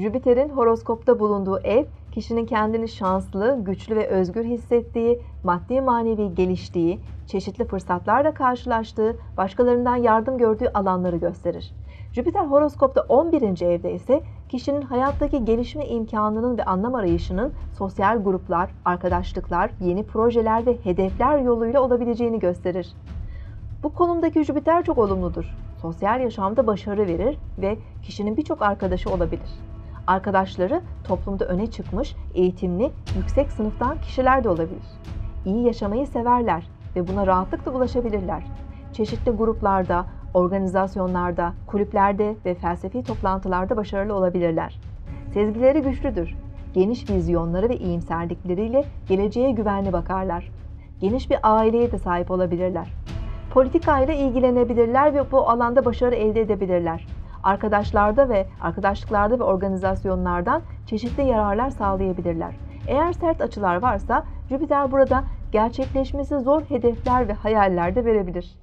Jüpiter'in horoskopta bulunduğu ev, kişinin kendini şanslı, güçlü ve özgür hissettiği, maddi manevi geliştiği, çeşitli fırsatlarla karşılaştığı, başkalarından yardım gördüğü alanları gösterir. Jüpiter horoskopta 11. evde ise kişinin hayattaki gelişme imkanının ve anlam arayışının sosyal gruplar, arkadaşlıklar, yeni projeler ve hedefler yoluyla olabileceğini gösterir. Bu konumdaki Jüpiter çok olumludur. Sosyal yaşamda başarı verir ve kişinin birçok arkadaşı olabilir. Arkadaşları toplumda öne çıkmış, eğitimli, yüksek sınıftan kişiler de olabilir. İyi yaşamayı severler ve buna rahatlıkla ulaşabilirler. Çeşitli gruplarda, organizasyonlarda, kulüplerde ve felsefi toplantılarda başarılı olabilirler. Sezgileri güçlüdür. Geniş vizyonları ve iyimserlikleriyle geleceğe güvenli bakarlar. Geniş bir aileye de sahip olabilirler. Politika ile ilgilenebilirler ve bu alanda başarı elde edebilirler arkadaşlarda ve arkadaşlıklarda ve organizasyonlardan çeşitli yararlar sağlayabilirler. Eğer sert açılar varsa Jüpiter burada gerçekleşmesi zor hedefler ve hayaller de verebilir.